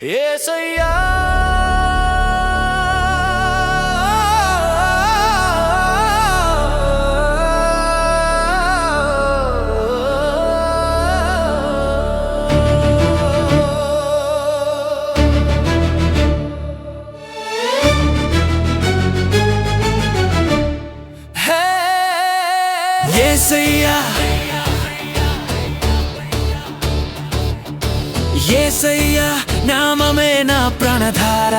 ఏసయ్యా హే ఏసయ్యా ఏసయ్యా నామమే నా ప్రాణధార.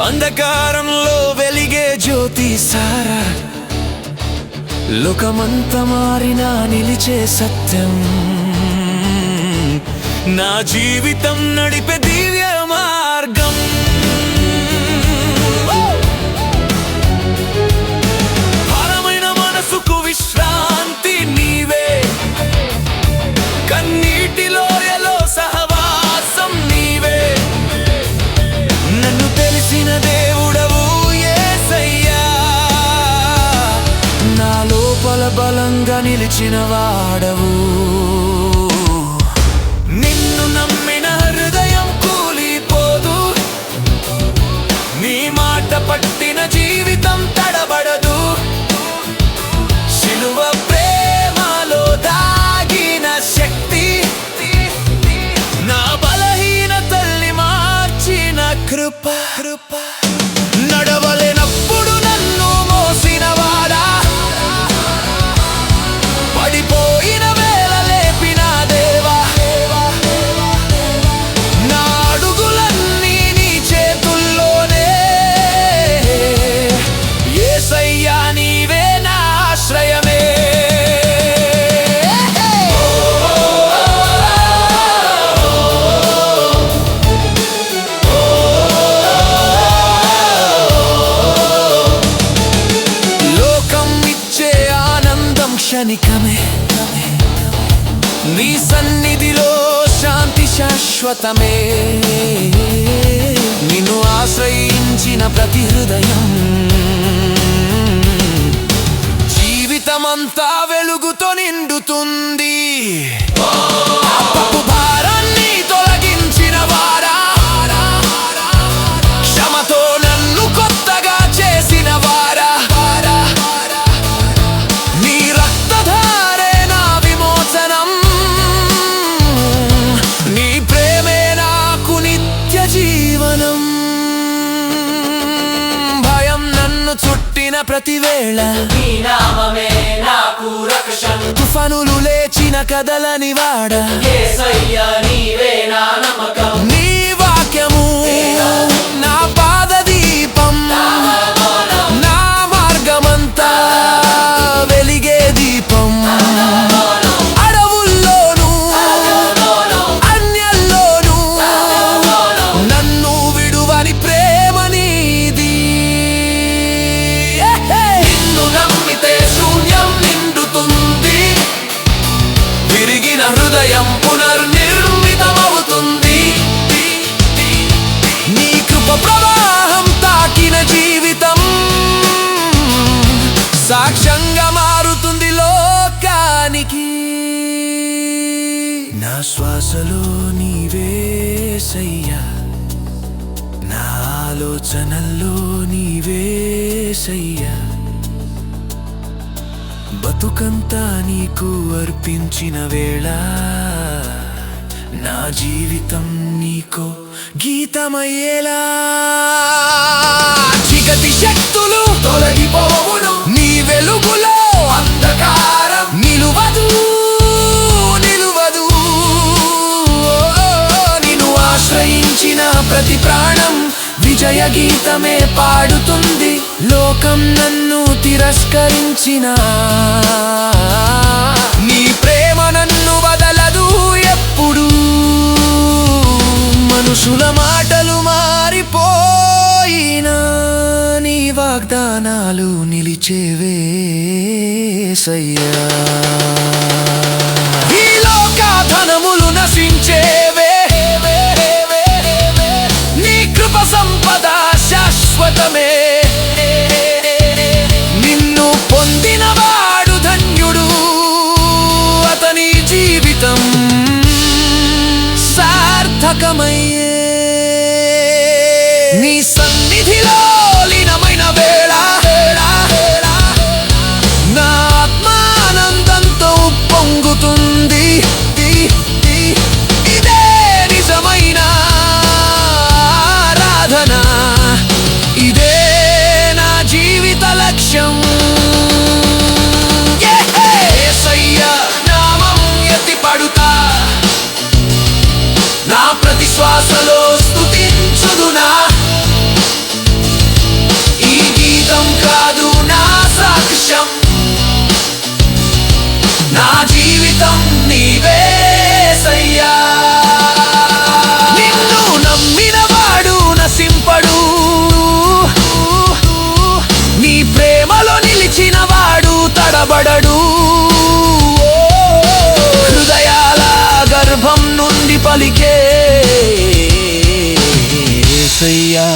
అంధకారంలో వెలిగే జ్యోతి సారా. లోకమంత మారినా నిలిచే సత్యం. నా జీవితం నడిపే దివ్య బలంగా వాడవు. నీ సన్నిధిలో శాంతి శాశ్వతమే. నిన్ను ఆశ్రయించిన ప్రతి హృదయం. జీవితమంతా ప్రతివేళ. తుఫానులు లేచిన కదలని వాడ. విరిగిన పునర్నిర్మితమవుతుంది. నీ కృప ప్రవాహం తాకిన జీవితం సాక్ష్యంగా మారుతుంది లోకానికి. నా శ్వాసలో నీవే సయ్యా. నా ఆలోచనల్లో నీవే బతుకంతా నీకు అర్పించిన వేళ నా జీవితం నీకో గీతమయ్యేలా. చీకటి శక్తులు తొలగిపోవును నీ వెలుగులో అంధకారం నిలువదు నిలువదు. నిన్ను ఆశ్రయించిన ప్రతి ప్రాణం విజయ గీతమే పాడుతుంది. లోకం నన్ను తిరస్కరించిన. నీ ప్రేమ నన్ను వదలదు ఎప్పుడు. మనుషుల మాటలు మారిపోయినా నీ వాగ్దానాలు నిలిచేవే సయ్యా. amanhã. సాక్ష్యం నా జీవితం నీవేసయ్యా నిన్ను నమ్మినవాడు నసింపడు నీ ప్రేమలో నిలిచినవాడు తడబడడు. హృదయాల గర్భం నుండి పలికే సయ్యా.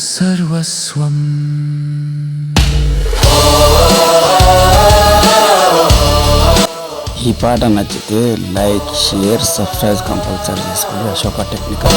నీవే సర్వస్వం ఈ పాట నచ్చితే లైక్ షేర్ సబ్స్క్రైబ్ కంపల్సరీ చేసుకోండి. అశోక టెక్నికల్